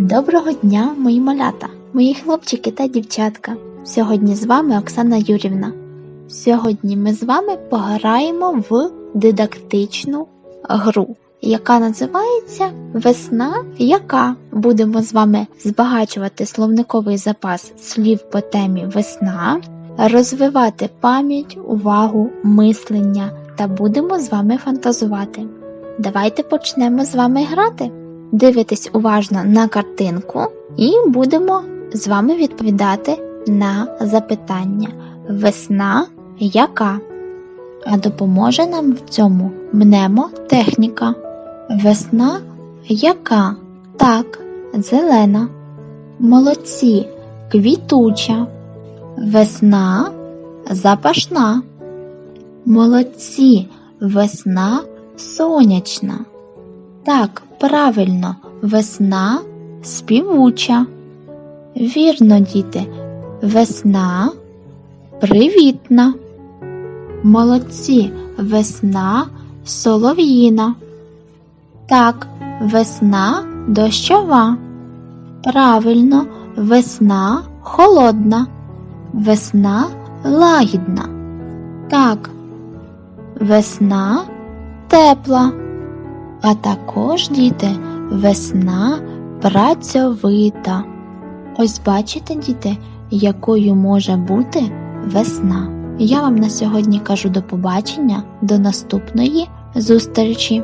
Доброго дня, мої малята, мої хлопчики та дівчатка. Сьогодні з вами Оксана Юрівна. Сьогодні ми з вами пограємо в дидактичну гру, яка називається Весна яка. Будемо з вами збагачувати словниковий запас слів по темі весна, розвивати пам'ять, увагу, мислення та будемо з вами фантазувати. Давайте почнемо з вами грати. Дивитесь уважно на картинку і будемо з вами відповідати на запитання. Весна яка? А допоможе нам в цьому мнемотехніка. Весна яка? Так, зелена. Молодці, квітуча. Весна запашна. Молодці, весна сонячна. Так, правильно, весна співуча. Вірно, діти, весна привітна. Молодці, весна солов'їна. Так, весна дощова. Правильно, весна холодна. Весна лагідна. Так, весна тепла. А також, діти, весна працьовита. Ось бачите, діти, якою може бути весна. Я вам на сьогодні кажу до побачення, до наступної зустрічі!